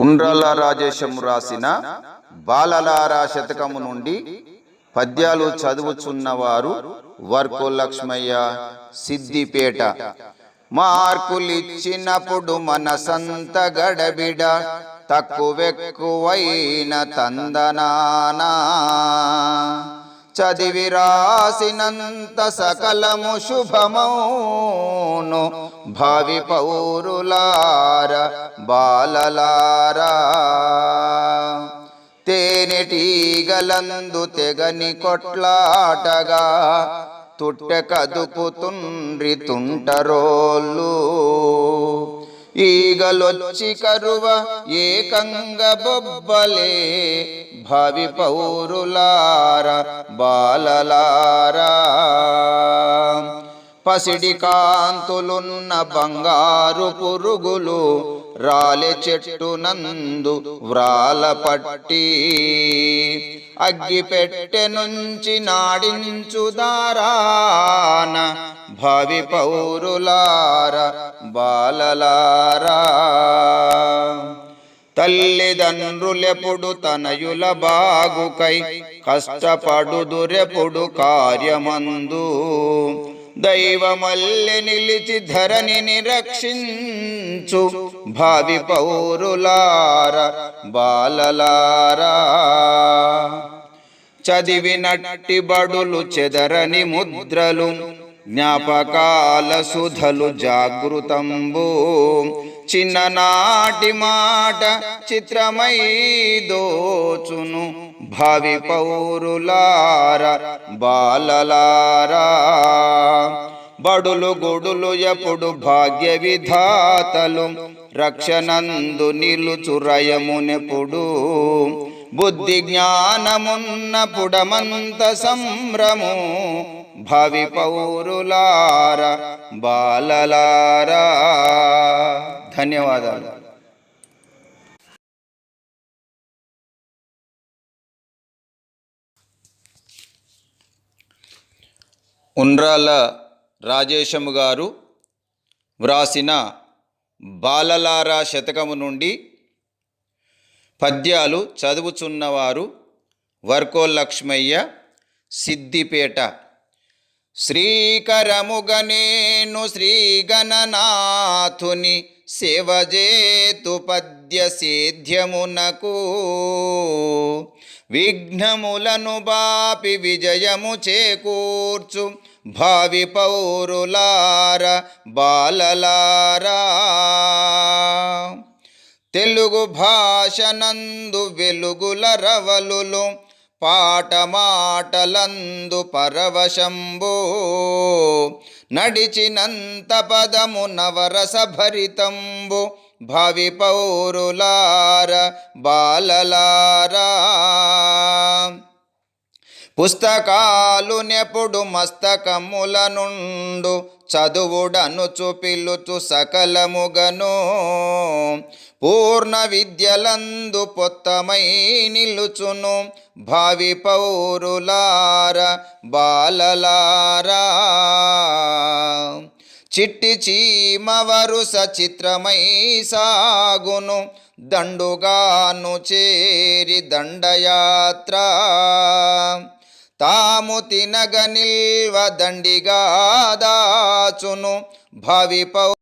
ఉండ్రాల రాజేశము రాసిన బాలలారా శతకము నుండి పద్యాలు చదువుచున్నవారు వర్కు లక్ష్మయ్య సిద్దిపేట. మార్కులిచ్చినప్పుడు మనసంత గడబిడ తక్కువెక్కువైన తందనానా. చదివి రాసినంత సకలము శుభమౌను. భావి పౌరులార బాలలారా. తేనెటీగలందు తెగని కొట్లాటగా తుట్టె కదుపుతుండ్రి తుంటరోళ్ళు. ఈగలొచ్చి కరువ ఏకంగా బొబ్బలే భవి పౌరులార బాలలారా పసిడి కాంతులున్న బంగారు పురుగులు రాలె చెట్టు నందు వ్రాల పట్టి అగ్గి పెట్టె నుంచి నాడించుదారాన భవి పౌరులార బాలలారా తల్లిదండ్రులెప్పుడు తనయుల బాగుకై కష్టపడుదురెప్పుడు కార్యమందు. దైవమల్లె నిలిచి ధరణిని రక్షించు భావి పౌరులార బాలలారా. చదివినట్టి బడులు చెదరని ముద్రలు జ్ఞాపకాల సుధలు జాగృతంబు చిన్ననాటి మాట చిత్రమై దోచును భావి పౌరులార బాలలారా బడులు గుడులు ఎప్పుడు భాగ్య విధాతలు రక్షణందు నిలుచురయమునెప్పుడు బుద్ధి జ్ఞానమున్న పుడమంత సంభ్రము భవి పౌరులార బాలలారా. ధన్యవాదాలు. ఉండ్రాల రాజేశము గారు వ్రాసిన బాలలారా శతకము నుండి పద్యాలు చదువుచున్నవారు వర్కో లక్ష్మయ్య సిద్దిపేట. శ్రీకరముగనేను శ్రీగణనాథుని సేవజేతు పద్య సేధ్యమునకు విఘ్నములను బాపి విజయము చేకూర్చు భావి పౌరులార బాలలారా. తెలుగు భాషనందు వెలుగుల రవలులు పాటమాటలందు పరవశంబో నడిచినంత పదము నవరస భరితంబు భవి పౌరులార బాలలారా. పుస్తకాలు నెప్పుడు మస్తకముల నుండు చదువుడను చూపిల్లుచు సకలముగను. పూర్ణ విద్యలందు పొత్తమై నిలుచును భావి పౌరులార బాలలారా. చిట్టి చీమ వరుస చిత్రమై సాగును దండుగాను చేరి దండయాత్ర. తాము తినగ నిల్వ దండిగా దాచును. భవిపౌ